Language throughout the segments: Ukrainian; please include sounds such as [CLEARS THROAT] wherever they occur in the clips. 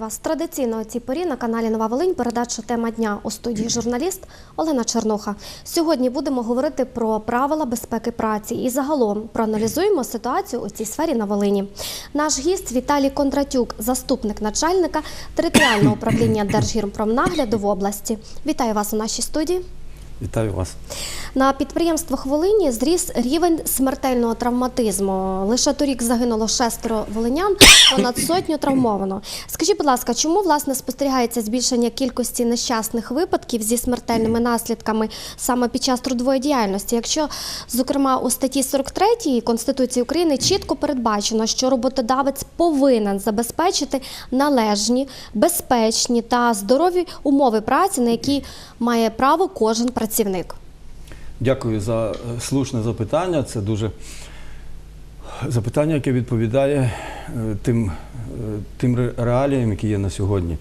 Вас традиційно у цій порі на каналі Нова Волинь. Передача тема дня у студії [CLEARS THROAT] журналіст Олена Чернуха. Сьогодні будемо говорити про правила безпеки праці і загалом проаналізуємо ситуацію у цій сфері на Волині. Наш гість Віталій Кондратюк, заступник начальника територіального [CLEARS THROAT] управління Держгірпромнагляду в області. Вітаю вас у нашій студії. Вітаю вас. На підприємствах Волині зріс рівень смертельного травматизму. Лише торік загинуло шестеро волинян, понад сотню травмовано. Скажіть, будь ласка, чому власне спостерігається збільшення кількості нещасних випадків зі смертельними наслідками саме під час трудової діяльності? Якщо, зокрема, у статті 43 Конституції України чітко передбачено, що роботодавець повинен забезпечити належні, безпечні та здорові умови праці, на які має право кожен працівник. Дякую за е, слушне запитання. Це дуже запитання, яке відповідає е, тим, е, тим реаліям, які є на сьогодні.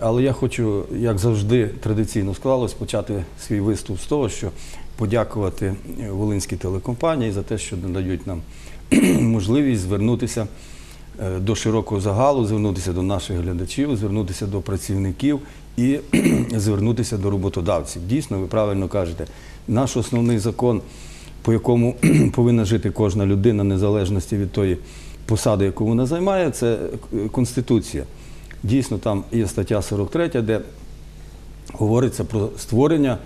Але я хочу, як завжди, традиційно склалось, почати свій виступ з того, що подякувати Волинській телекомпанії за те, що надають нам [CLEARS THROAT] можливість звернутися до широкого загалу, звернутися до наших глядачів, звернутися до працівників і [CLEARS THROAT] звернутися до роботодавців. Дійсно, ви правильно кажете, наш основний закон, по якому [CLEARS THROAT] повинна жити кожна людина, незалежності від тої посади, яку вона займає, це Конституція. Дійсно, там є стаття 43, де говориться про створення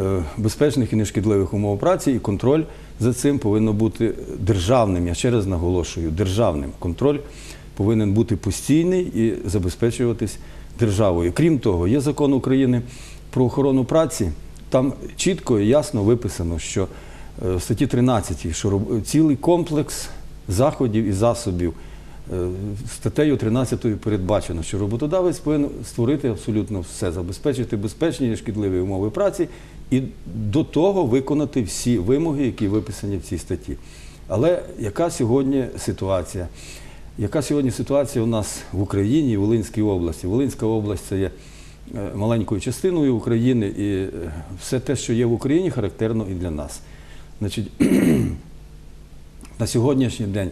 е, безпечних і нешкідливих умов праці, і контроль за цим повинен бути державним. Я ще раз наголошую, державним. Контроль повинен бути постійний і забезпечуватись державою. Крім того, є закон України про охорону праці. Там чітко і ясно виписано, що е, в статті 13, що цілий комплекс заходів і засобів Е, Статтею 13 передбачено, що роботодавець повинен створити абсолютно все, забезпечити безпечні і шкідливі умови праці і до того виконати всі вимоги, які виписані в цій статті. Але яка сьогодні ситуація? Яка сьогодні ситуація у нас в Україні і Волинській області? Волинська область це є маленькою частиною України, і е, все те, що є в Україні, характерно і для нас. Значить, [CLEARS THROAT] на сьогоднішній день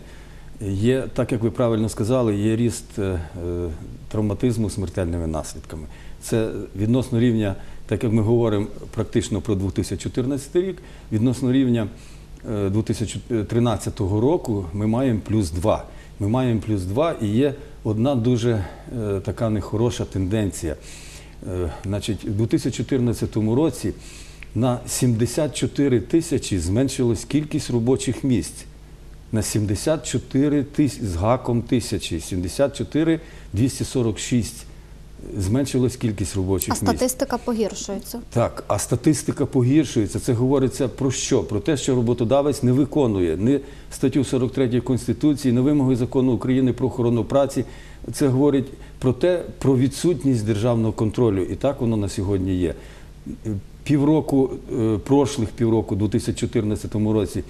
є, так як ви правильно сказали, є ріст е, е, травматизму смертельними наслідками. Це відносно рівня, так як ми говоримо практично про 2014 рік, відносно рівня е, 2013 року ми маємо плюс 2. Ми маємо плюс 2 і є одна дуже е, така нехороша тенденція. Е, Значить, у 2014 році на 74 тисячі зменшилась кількість робочих місць. На 74 тисяч з гаком тисячі, 74 246 зменшилась кількість робочих А місць. статистика погіршується. Так, а статистика погіршується. Це говориться про що? Про те, що роботодавець не виконує ні статтю 43 Конституції, ні вимоги закону України про охорону праці. Це говорить про те, про відсутність державного контролю. І так воно на сьогодні є. Півроку, е, прошлих півроку, у 2014 році,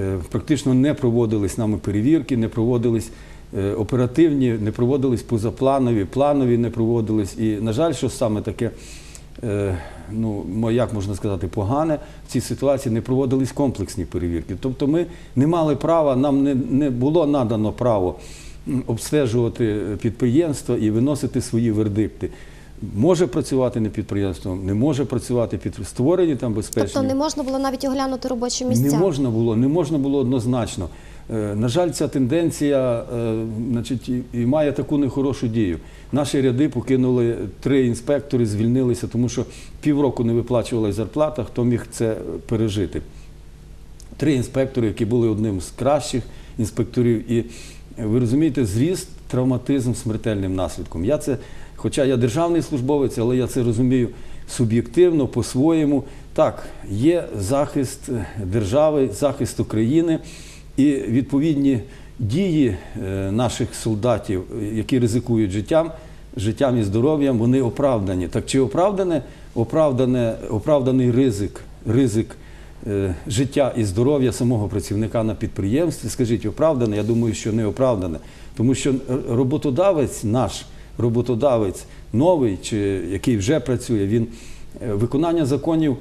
е, практично не проводились нами перевірки, не проводились оперативні, не проводились позапланові, планові не проводились. І, на жаль, що саме таке, е, ну, як можна сказати, погане, в цій ситуації не проводились комплексні перевірки. Тобто ми не мали права, нам не, не було надано право обстежувати підприємства і виносити свої вердикти. Може працювати не підприємство, не може працювати під створені там безпечні. Тобто не можна було навіть оглянути робочі місця. Не можна було, не можна було однозначно. Е, На жаль, ця тенденція е, значить, і- має таку нехорошу дію. Наші ряди покинули три інспектори, звільнилися, тому що півроку не виплачувалася зарплата, хто міг це пережити. Три інспектори, які були одним з кращих інспекторів. І е, ви розумієте, зріст травматизм смертельним наслідком. Я це, хоча я державний службовець, але я це розумію суб'єктивно, по-своєму. Так, є захист держави, захист України і відповідні дії е, наших солдатів, які ризикують життям, життям і здоров'ям, вони оправдані. Так чи оправдане, оправдане, оправданий ризик, ризик е, життя і здоров'я самого працівника на підприємстві, скажіть, оправдане? Я думаю, що не оправдане. Тому що роботодавець наш, роботодавець новий, чи який вже працює, він е, виконання законів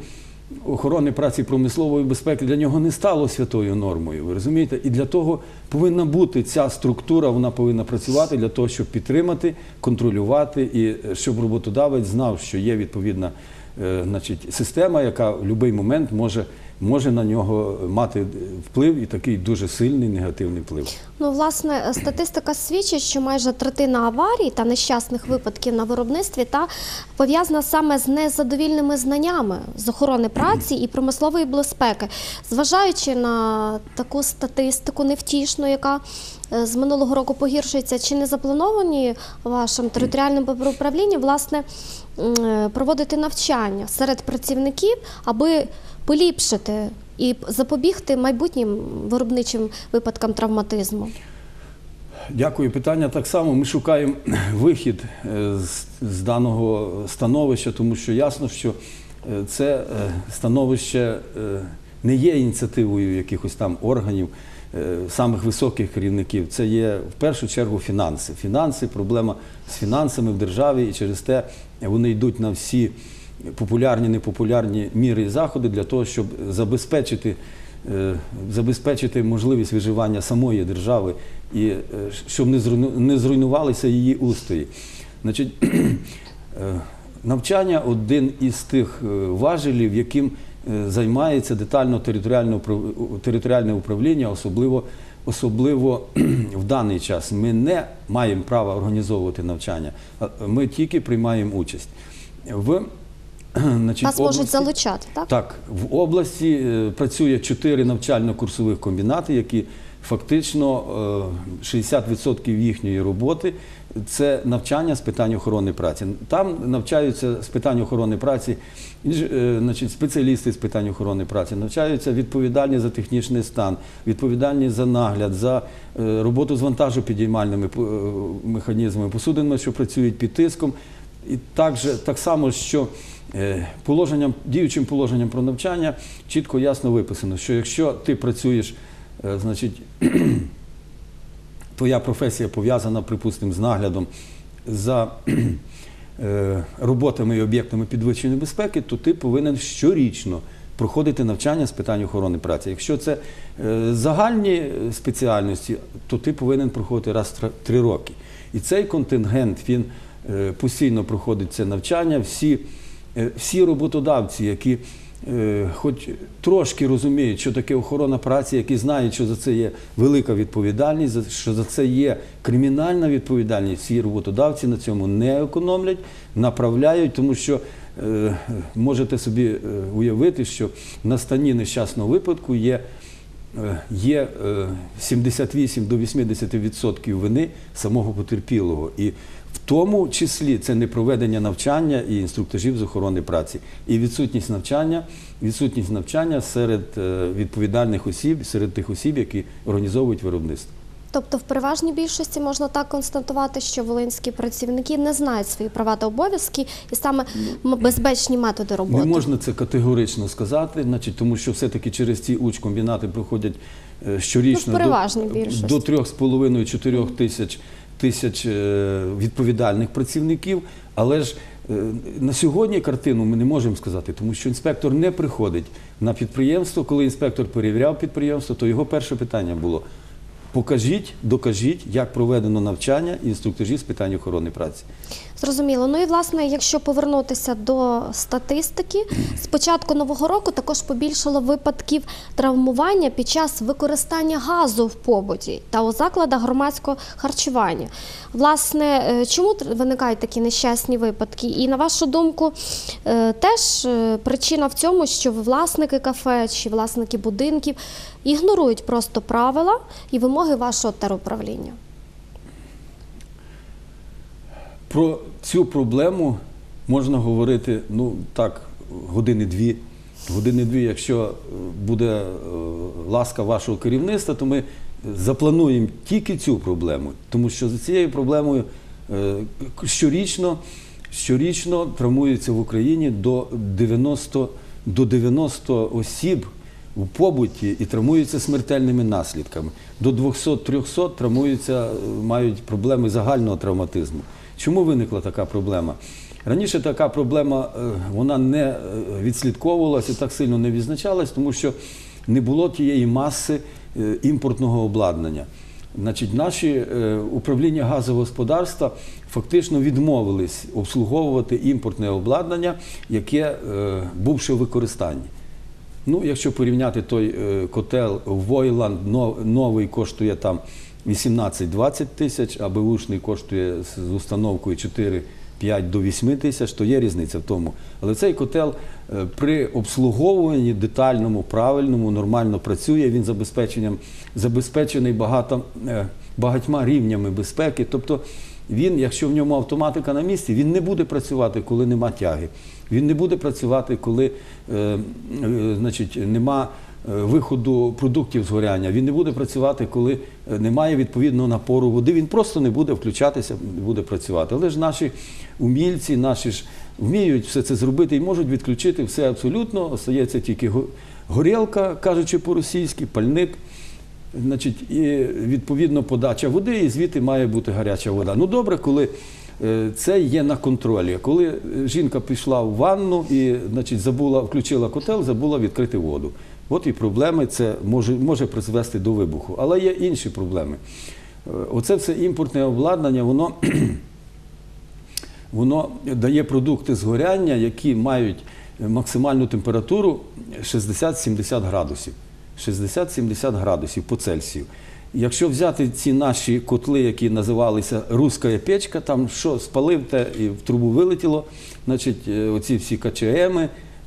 охорони праці промислової безпеки для нього не стало святою нормою. Ви розумієте? І для того повинна бути ця структура, вона повинна працювати для того, щоб підтримати, контролювати і е, щоб роботодавець знав, що є відповідна е, значить, система, яка в будь-який момент може, може на нього мати вплив і такий дуже сильний негативний вплив. Ну, власне, статистика свідчить, що майже третина аварій та нещасних випадків на виробництві та пов'язана саме з незадовільними знаннями з охорони праці і промислової безпеки. Зважаючи на таку статистику невтішну, яка е, з минулого року погіршується, чи не заплановані вашим територіальним управлінням власне е, проводити навчання серед працівників, аби поліпшити і запобігти майбутнім виробничим випадкам травматизму? Дякую. Питання так само. Ми шукаємо [CLEARS THROAT] вихід е, з, даного становища, тому що ясно, що е, це е, становище не є ініціативою якихось там органів, самих високих керівників. Це є в першу чергу фінанси. Фінанси, проблема з фінансами в державі, і через те вони йдуть на всі популярні, непопулярні міри і заходи для того, щоб забезпечити е, забезпечити можливість виживання самої держави і е, щоб не зруйнувалися її устої. Значить, [CLEARS THROAT] е, навчання один із тих важелів, яким займається детально територіальне управління, особливо, особливо [CLEARS THROAT] в даний час. Ми не маємо права організовувати навчання, ми тільки приймаємо участь. [CLEARS THROAT] значить, Вас можуть залучати, так? так, в області е, працює чотири навчально-курсових комбінати, які фактично е, 60% їхньої роботи це навчання з питань охорони праці. Там навчаються з питань охорони праці е, значить, спеціалісти з питань охорони праці, навчаються відповідальні за технічний стан, відповідальні за нагляд, за е, роботу з вантажопідіймальними е, механізмами, посудинами, що працюють під тиском. І також, так само, що е, положенням, діючим положенням про навчання чітко ясно виписано, що якщо ти працюєш, е, значить, твоя професія пов'язана, припустимо, з наглядом за е, роботами і об'єктами підвищеної безпеки, то ти повинен щорічно проходити навчання з питань охорони праці. Якщо це загальні спеціальності, то ти повинен проходити раз в три роки. І цей контингент він постійно проходить це навчання. Всі, е, всі роботодавці, які е, хоч трошки розуміють, що таке охорона праці, які знають, що за це є велика відповідальність, що за це є кримінальна відповідальність, всі роботодавці на цьому не економлять, направляють, тому що е, можете собі е, уявити, що на стані нещасного випадку є е, є е, 78 до 80% вини самого потерпілого. І в тому числі це не проведення навчання і інструктажів з охорони праці, і відсутність навчання, відсутність навчання серед е, відповідальних осіб, серед тих осіб, які організовують виробництво. Тобто, в переважній більшості можна так констатувати, що волинські працівники не знають свої права та обов'язки і саме безпечні методи роботи. Не можна це категорично сказати, значить, тому що все-таки через ці учкомбінати проходять е, щорічно Ну, до 3,5-4 тисяч, тисяч е, відповідальних працівників. Але ж е, на сьогодні картину ми не можемо сказати, тому що інспектор не приходить на підприємство. Коли інспектор перевіряв підприємство, то його перше питання було. Покажіть, докажіть, як проведено навчання інструктажі з питань охорони праці. Зрозуміло. Ну і власне, якщо повернутися до статистики, з початку нового року також побільшало випадків травмування під час використання газу в побуті та у закладах громадського харчування. Власне, е, чому виникають такі нещасні випадки? І на вашу думку, е, теж е, причина в цьому, що власники кафе чи власники будинків ігнорують просто правила і вимоги вашого теруправління. Про цю проблему можна говорити ну так, години-дві. Години-дві, якщо е, буде е, ласка вашого керівництва, то ми заплануємо тільки цю проблему, тому що за цією проблемою е, щорічно, щорічно травмується в Україні до 90, до 90 осіб у побуті і травмуються смертельними наслідками. До 200-300 травмуються, е, мають проблеми загального травматизму. Чому виникла така проблема? Раніше така проблема е, вона не е, відслідковувалася, так сильно не відзначалась, тому що не було тієї маси імпортного обладнання. Значить, наші управління газового господарства фактично відмовились обслуговувати імпортне обладнання, яке е, бувши в використанні. Ну, якщо порівняти той е, котел Войланд, новий коштує там 18-20 тисяч, а беушний коштує з установкою 4 5 до 8 тисяч, то є різниця в тому. Але цей котел е, при обслуговуванні детальному, правильному, нормально працює. Він забезпечений багато, е, багатьма рівнями безпеки. Тобто він, якщо в ньому автоматика на місці, він не буде працювати, коли нема тяги. Він не буде працювати, коли е, е, значить, нема е, виходу продуктів згоряння. Він не буде працювати, коли немає відповідного напору води. Він просто не буде включатися, не буде працювати. Але ж наші умільці, наші ж вміють все це зробити і можуть відключити все абсолютно. Остається тільки горілка, кажучи по-російськи, пальник. Значить, і відповідно подача води, і звідти має бути гаряча вода. Ну добре, коли це є на контролі. Коли е, жінка пішла в ванну і значить, забула, включила котел, забула відкрити воду. От і проблеми це може, може призвести до вибуху. Але є інші проблеми. Е, Оце все імпортне обладнання, воно [CLEARS THROAT] воно дає продукти згоряння, які мають максимальну температуру 60-70 градусів. 60-70 градусів по Цельсію. Якщо взяти ці наші котли, які називалися руська печка, там що спалив те і в трубу вилетіло, значить, е, оці всі КЧМ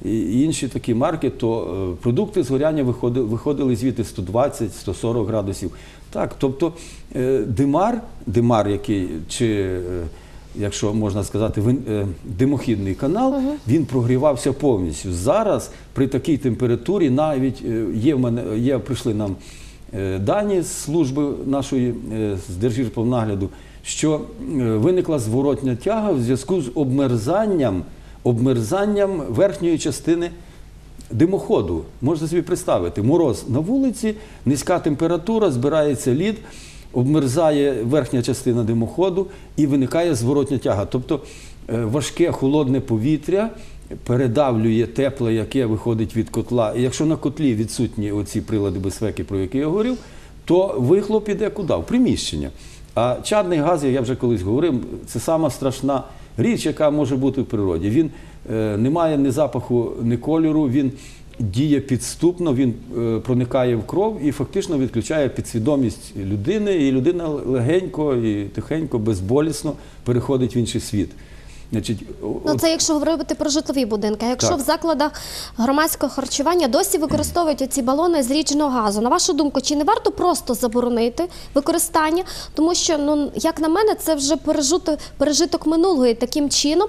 і інші такі марки, то е, продукти згоряння виходили, виходили звідти 120-140 градусів. Так, тобто е, димар, димар, який чи якщо можна сказати, димохідний канал, він прогрівався повністю. Зараз при такій температурі навіть є в мене є, прийшли нам дані з служби нашої е, з Держгірповнагляду, що е, виникла зворотня тяга в зв'язку з обмерзанням, обмерзанням верхньої частини димоходу. Можна собі представити, мороз на вулиці, низька температура, збирається лід, обмерзає верхня частина димоходу і виникає зворотня тяга. Тобто е, важке холодне повітря передавлює тепле, яке виходить від котла. І якщо на котлі відсутні оці прилади безпеки, про які я говорив, то вихлоп іде куди? В приміщення. А чадний газ, як я вже колись говорив, це сама страшна річ, яка може бути в природі. Він е, не має ні запаху, ні кольору, він діє підступно, він е, проникає в кров і фактично відключає підсвідомість людини, і людина легенько і тихенько, безболісно переходить в інший світ. Значить, Ну, це якщо говорити про житлові будинки. Якщо Так. в закладах громадського харчування досі використовують оці балони з річного газу, на вашу думку, чи не варто просто заборонити використання? Тому що, ну як на мене, це вже пережито, пережиток минулого. І таким чином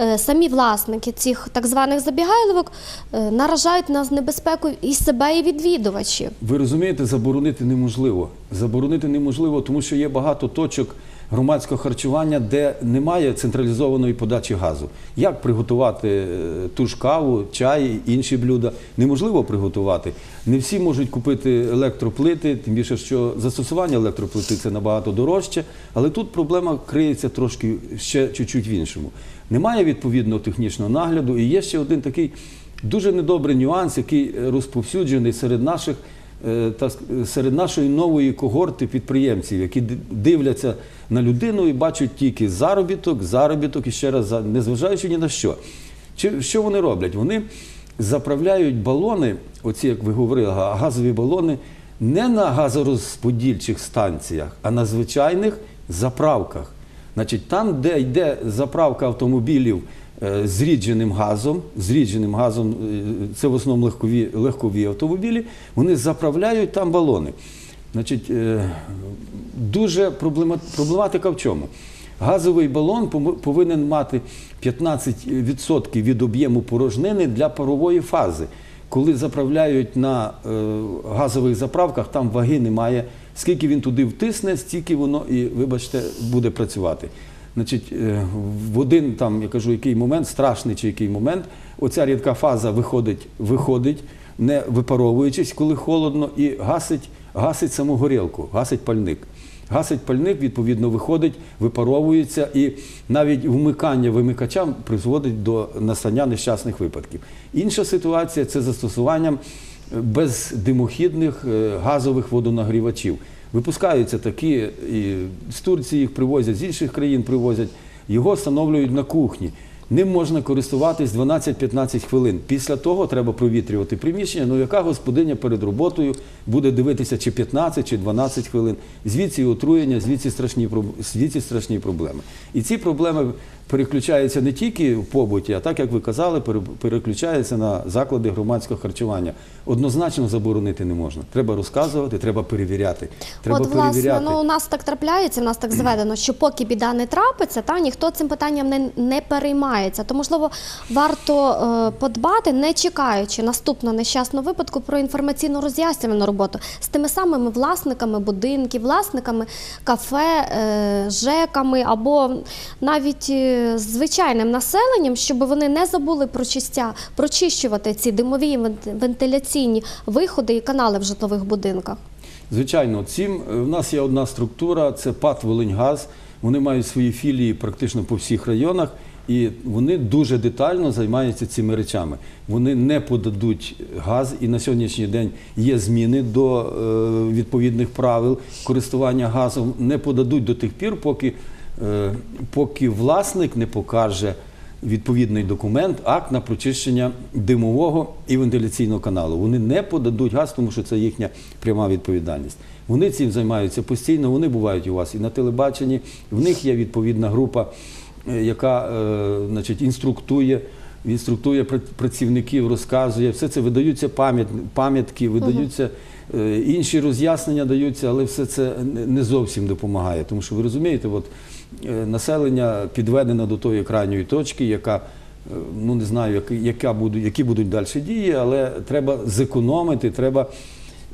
е, самі власники цих так званих забігайливок е, наражають на небезпеку і себе, і відвідувачів. Ви розумієте, заборонити неможливо. Заборонити неможливо, тому що є багато точок громадського харчування, де немає централізованої подачі газу. Як приготувати е, ту ж каву, чай, інші блюда? Неможливо приготувати. Не всі можуть купити електроплити, тим більше, що застосування електроплити це набагато дорожче. Але тут проблема криється трошки ще чуть-чуть в іншому. Немає відповідного технічного нагляду, і є ще один такий дуже недобрий нюанс, який розповсюджений серед наших серед нашої нової когорти підприємців, які дивляться на людину і бачать тільки заробіток, заробіток і ще раз незважаючи ні на що. Що вони роблять? Вони заправляють балони, оці, як ви говорили, газові балони, не на газорозподільчих станціях, а на звичайних заправках. Значить, там, де йде заправка автомобілів е, зрідженим газом, зрідженим газом, е, це в основному легкові, легкові автомобілі, вони заправляють там балони. Значить, е, дуже проблема- проблематика в чому? Газовий балон повинен мати 15% від об'єму порожнини для парової фази. Коли заправляють на е, газових заправках, там ваги немає. Скільки він туди втисне, стільки воно і, вибачте, буде працювати. Значить, е, в один там, я кажу, який момент, страшний чи який момент, оця рідка фаза виходить, виходить, не випаровуючись, коли холодно, і гасить, гасить саму горілку, гасить пальник. Гасить пальник, відповідно, виходить, випаровується, і навіть вмикання вимикача призводить до настання нещасних випадків. Інша ситуація це застосуванням бездимохідних е, газових водонагрівачів. Випускаються такі, і з Турції їх привозять, з інших країн привозять. Його встановлюють на кухні. Ним можна користуватись 12-15 хвилин. Після того треба провітрювати приміщення. Ну яка господиня перед роботою буде дивитися чи 15, чи 12 хвилин. Звідси отруєння, звідси страшні, звідси страшні проблеми. І ці проблеми переключаються не тільки в побуті, а так як ви казали, пере- переключаються на заклади громадського харчування. Однозначно заборонити не можна. Треба розказувати, треба перевіряти. Треба От, власне, перевіряти. ну у нас так трапляється, у нас так зведено, що поки біда не трапиться, та ніхто цим питанням не, не переймається. То можливо варто е, подбати, не чекаючи наступного нещасного випадку про інформаційну роз'яснювальну роботу з тими самими власниками будинків, власниками кафе, е, ЖЕКами або навіть звичайним населенням, щоб вони не забули прочистя, прочищувати ці димові вентиляційні виходи і канали в житлових будинках. Звичайно, цим е, в нас є одна структура, це ПАТ Волиньгаз. Вони мають свої філії практично по всіх районах, і вони дуже детально займаються цими речами. Вони не подадуть газ, і на сьогоднішній день є зміни до е, відповідних правил користування газом. Не подадуть до тих пір, поки, поки власник не покаже відповідний документ, акт на прочищення димового і вентиляційного каналу. Вони не подадуть газ, тому що це їхня пряма відповідальність. Вони цим займаються постійно, вони бувають у вас і на телебаченні. В них є відповідна група, е, яка е, значить, інструктує. Інструктує працівників, розказує, все це видаються пам'ятки, видаються е, інші роз'яснення даються, але все це не- зовсім допомагає. Тому що ви розумієте, от е, населення підведено до тої крайньої точки, яка е, ну не знаю, яка буде, які будуть далі дії, але треба зекономити, треба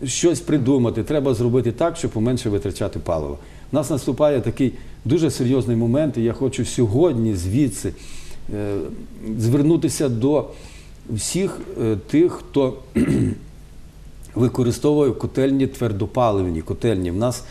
щось придумати, треба зробити так, щоб поменше витрачати паливо. У нас наступає такий дуже серйозний момент, і я хочу сьогодні звідси е, звернутися до всіх е, тих, хто [CLEARS THROAT] використовує котельні твердопаливні котельні. В нас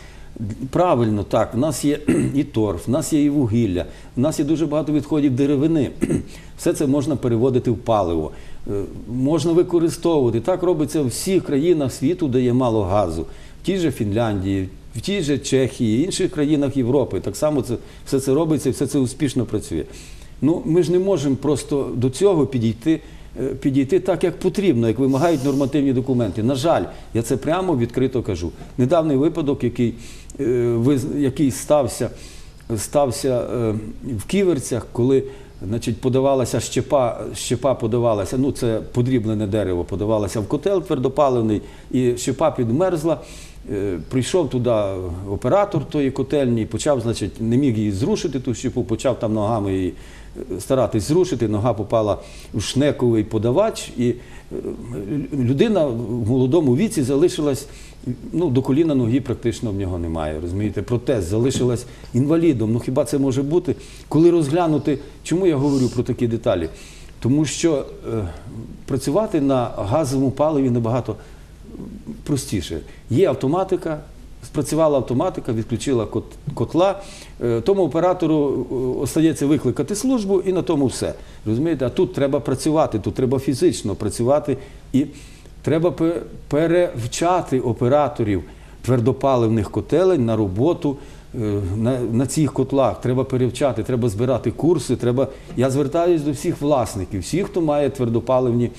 правильно так, в нас є [CLEARS THROAT] і торф, в нас є і вугілля, в нас є дуже багато відходів деревини. [CLEARS THROAT] Все це можна переводити в паливо. Е, Можна використовувати. Так робиться в всіх країнах світу, де є мало газу. В тій же Фінляндії, в тій же Чехії, інших країнах Європи. Так само це, все це робиться і все це успішно працює. Ну, ми ж не можемо просто до цього підійти, підійти так, як потрібно, як вимагають нормативні документи. На жаль, я це прямо відкрито кажу. Недавній випадок, який, е, який стався, стався е, в ківерцях, коли значить, подавалася щепа, щепа подавалася, ну це подріблене дерево, подавалося в котел твердопаливний, і щепа підмерзла. Е, Прийшов туди оператор тої котельні, почав, значить, не міг її зрушити ту щепу, почав там ногами її е, старатись зрушити. Нога попала в шнековий подавач, і е, людина в молодому віці залишилась ну, до коліна ноги практично в нього немає. Розумієте, протез залишилась інвалідом. Ну хіба це може бути? Коли розглянути, чому я говорю про такі деталі? Тому що е, працювати на газовому паливі набагато простіше. Є автоматика, спрацювала автоматика, відключила котла. Е, Тому оператору е, остається викликати службу і на тому все. Розумієте? А тут треба працювати, тут треба фізично працювати і треба перевчати операторів твердопаливних котелень на роботу. е, На, цих котлах треба перевчати, треба збирати курси. Я звертаюся до всіх власників, всіх, хто має твердопаливні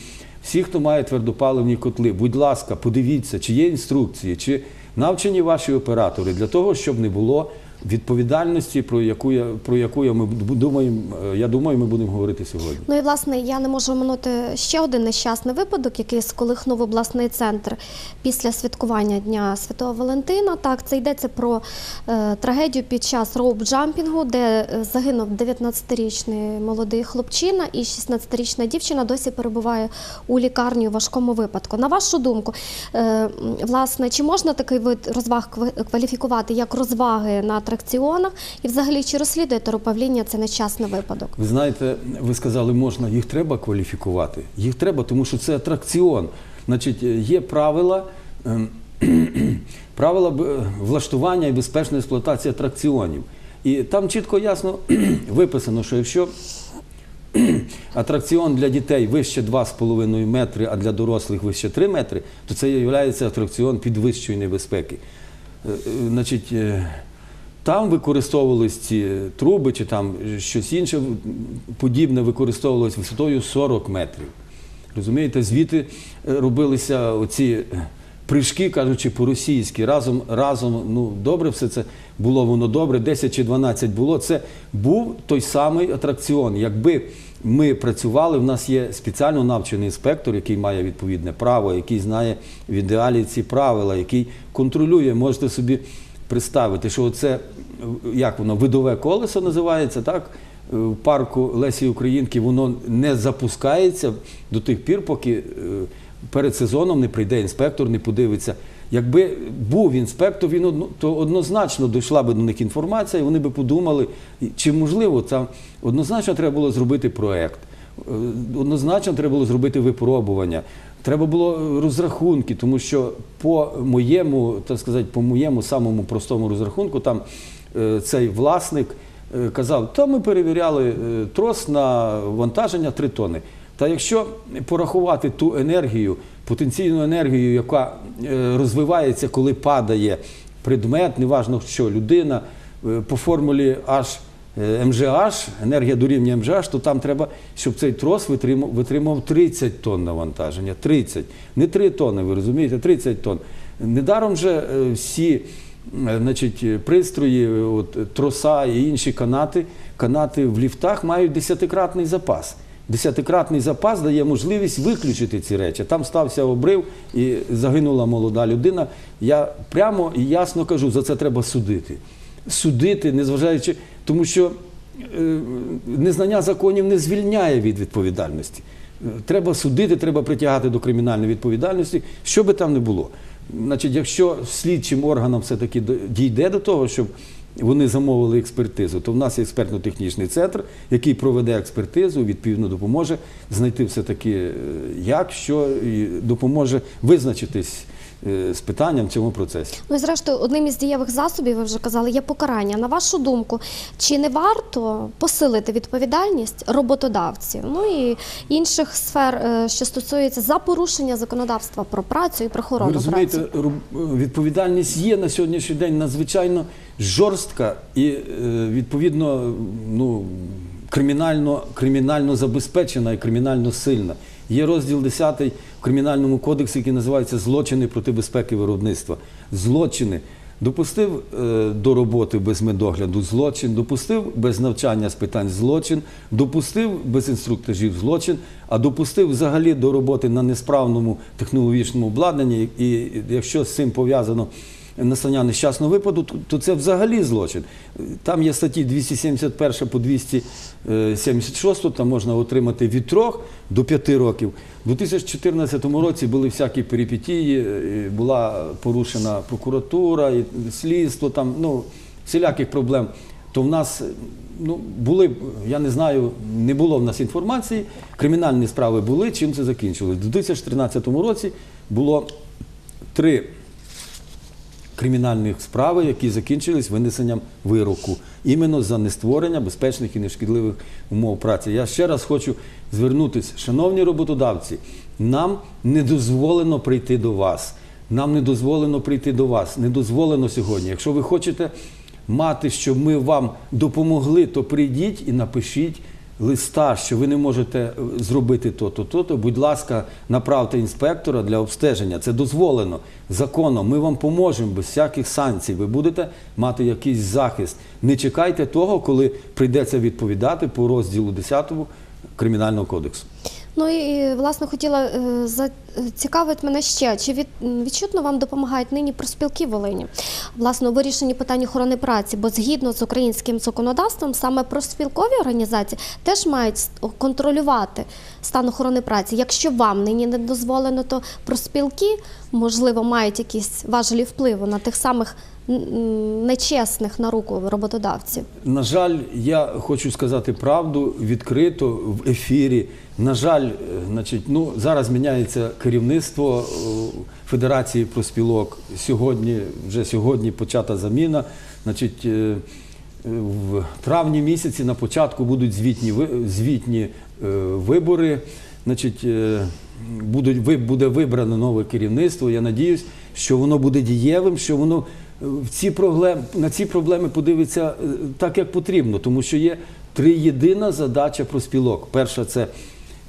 всі, хто має твердопаливні котли, будь ласка, подивіться, чи є інструкції, чи навчені ваші оператори для того, щоб не було відповідальності, про яку про яку я ми думаємо, е, я думаю, ми будемо говорити сьогодні. Ну і власне я не можу оминути ще один нещасний випадок, який сколихнув обласний центр після святкування Дня Святого Валентина. Так, це йдеться про е, трагедію під час роуп-джампінгу, де е, загинув 19-річний молодий хлопчина і 16-річна дівчина досі перебуває у лікарні у важкому випадку. На вашу думку, е, власне, чи можна такий вид розваг кваліфікувати як розваги на атракціонах, і взагалі чи розслідує тероправління це нещасний випадок? Ви знаєте, ви сказали, можна, їх треба кваліфікувати. Їх треба, тому що це атракціон. Значить, е, є правила, ем, [CLEARS THROAT] правила влаштування і безпечної експлуатації атракціонів. І там чітко ясно [CLEARS THROAT] виписано, що якщо [CLEARS THROAT] атракціон для дітей вище 2,5 метри, а для дорослих вище 3 метри, то це є атракціон підвищої небезпеки. Е, е, Значить, е, там використовувались ці труби чи там щось інше подібне використовувалось висотою 40 метрів. Розумієте, звідти е, робилися оці е, прыжки, кажучи по-російськи, разом, разом, ну добре, все це було воно добре, 10 чи 12 було. Це був той самий атракціон. Якби ми працювали, в нас є спеціально навчений інспектор, який має відповідне право, який знає в ідеалі ці правила, який контролює, можете собі представити, що це як воно видове колесо називається, так? Е, В парку Лесі Українки воно не запускається до тих пір, поки е, перед сезоном не прийде інспектор, не подивиться. Якби був інспектор, він одно- то однозначно дійшла би до них інформація, і вони би подумали, чи можливо там однозначно треба було зробити проект, е, однозначно треба було зробити випробування. Треба було розрахунки, тому що по моєму, так сказати, по моєму самому простому розрахунку, там е, цей власник е, казав, та ми перевіряли е, трос на вантаження 3 тони. Та якщо порахувати ту енергію, потенційну енергію, яка розвивається, коли падає предмет, неважно що людина, по формулі H е, енергія дорівнює МЖH, то там треба, щоб цей трос витримав, витримав 30 тонн навантаження. 30. Не 3 тонни, ви розумієте, 30 тонн. Недаром же е, всі е, значить, пристрої, от, троса і інші канати, канати в ліфтах мають десятикратний запас. Десятикратний запас дає можливість виключити ці речі. Там стався обрив і загинула молода людина. Я прямо і ясно кажу, за це треба судити. Судити, незважаючи, тому що е, незнання законів не звільняє від відповідальності. Треба судити, треба притягати до кримінальної відповідальності, що би там не було. Значить, якщо слідчим органам все-таки дійде до того, щоб вони замовили експертизу, то в нас є експертно-технічний центр, який проведе експертизу, відповідно допоможе знайти все-таки е, як, що і допоможе визначитись з питанням в цьому процесі. Ну і зрештою, одним із дієвих засобів, ви вже казали, є покарання. На вашу думку, чи не варто посилити відповідальність роботодавців, ну і інших сфер, е, що стосується за порушення законодавства про працю і про Ви охорону розумієте, праці? ру- відповідальність є на сьогоднішній день надзвичайно жорстка і е, відповідно ну, кримінально, кримінально забезпечена і кримінально сильна. Є розділ 10 кримінальному кодексі, який називається Злочини проти безпеки виробництва. Злочини. Допустив е, до роботи без медогляду злочин, допустив без навчання з питань злочин, допустив без інструктажів злочин, а допустив взагалі до роботи на несправному технологічному обладнанні. І якщо з цим пов'язано настання нещасного випаду, то, це взагалі злочин. Там є статті 271 по 276, там можна отримати від 3 до 5 років. У 2014 році були всякі перипетії, е, була порушена прокуратура, слідство, там, ну, всіляких проблем. То в нас ну, були, я не знаю, не було в нас інформації, кримінальні справи були, чим це закінчилось. У 2013 році було три кримінальних справи, які закінчились винесенням вироку іменно за нестворення безпечних і нешкідливих умов праці. Я ще раз хочу звернутися, шановні роботодавці, нам не дозволено прийти до вас. Нам не дозволено прийти до вас. Не дозволено сьогодні. Якщо ви хочете мати, щоб ми вам допомогли, то прийдіть і напишіть листа, що ви не можете е, зробити то-то, то-то, будь ласка, направте інспектора для обстеження. Це дозволено законом. Ми вам поможемо без всяких санкцій. Ви будете мати якийсь захист. Не чекайте того, коли прийдеться відповідати по розділу 10 Кримінального кодексу. Ну і власне хотіла е, зацікавити мене ще, чи від, відчутно вам допомагають нині профспілки Волині власне у вирішенні питань охорони праці, бо згідно з українським законодавством саме профспілкові організації теж мають контролювати стан охорони праці. Якщо вам нині не дозволено, то профспілки можливо мають якісь важелі впливу на тих самих нечесних на руку роботодавців? На жаль, я хочу сказати правду відкрито в ефірі. На жаль, е, значить, ну зараз міняється керівництво е, Федерації проспілок. Сьогодні, вже сьогодні почата заміна. Значить, е, в травні місяці на початку будуть звітні, звітні вибори. Значить, буде вибрано нове керівництво. Я надіюсь, що воно буде дієвим, що воно в ці проблеми, на ці проблеми подивиться е, так, як потрібно, тому що є три єдина задача проспілок. Перша це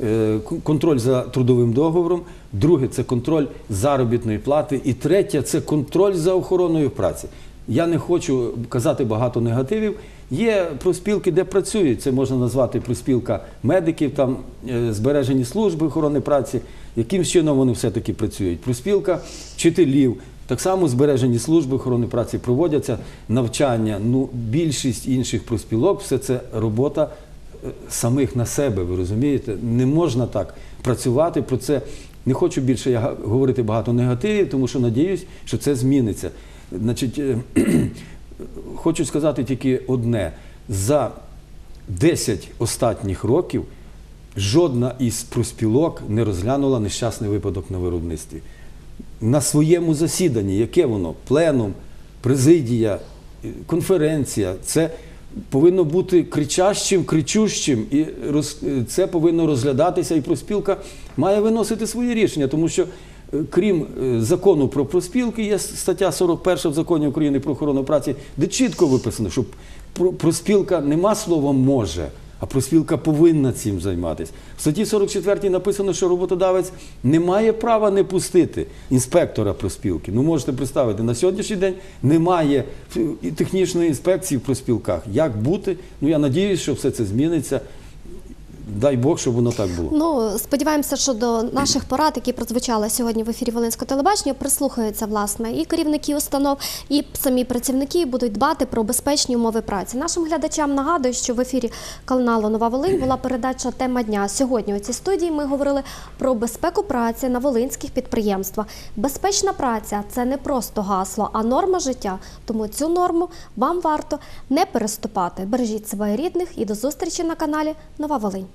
е, контроль за трудовим договором, друге це контроль заробітної плати, і третє це контроль за охороною праці. Я не хочу казати багато негативів. Є проспілки, де працюють. Це можна назвати проспілка медиків, там е, збережені служби охорони праці. Яким чином вони все-таки працюють? Проспілка вчителів. Так само збережені служби охорони праці проводяться навчання. Ну, більшість інших проспілок все це робота е, самих на себе. Ви розумієте? Не можна так працювати. Про це не хочу більше я говорити багато негативів, тому що надіюсь, що це зміниться. Значить, е, [CLEARS THROAT] хочу сказати тільки одне: за 10 останніх років жодна із проспілок не розглянула нещасний випадок на виробництві. На своєму засіданні, яке воно? Пленум, президія, конференція. Це повинно бути кричащим, кричущим, і це повинно розглядатися, і проспілка має виносити свої рішення, тому що. е, Крім е, закону про проспілки, є стаття 41 в законі України про охорону праці, де чітко виписано, що про- проспілка нема слова може, а профспілка повинна цим займатися. В статті 44 написано, що роботодавець не має права не пустити інспектора профспілки. Ну можете представити, на сьогоднішній день немає е, технічної інспекції в профспілках. Як бути? Ну я надіюсь, що все це зміниться. Дай Бог, щоб воно так було. Ну сподіваємося, що до наших порад, які прозвучали сьогодні в ефірі Волинського телебачення, прислухаються власне і керівники установ, і самі працівники будуть дбати про безпечні умови праці. Нашим глядачам нагадую, що в ефірі каналу Нова Волинь була передача Тема дня. Сьогодні у цій студії ми говорили про безпеку праці на волинських підприємствах. Безпечна праця це не просто гасло, а норма життя. Тому цю норму вам варто не переступати. Бережіть себе рідних і до зустрічі на каналі Нова Волинь.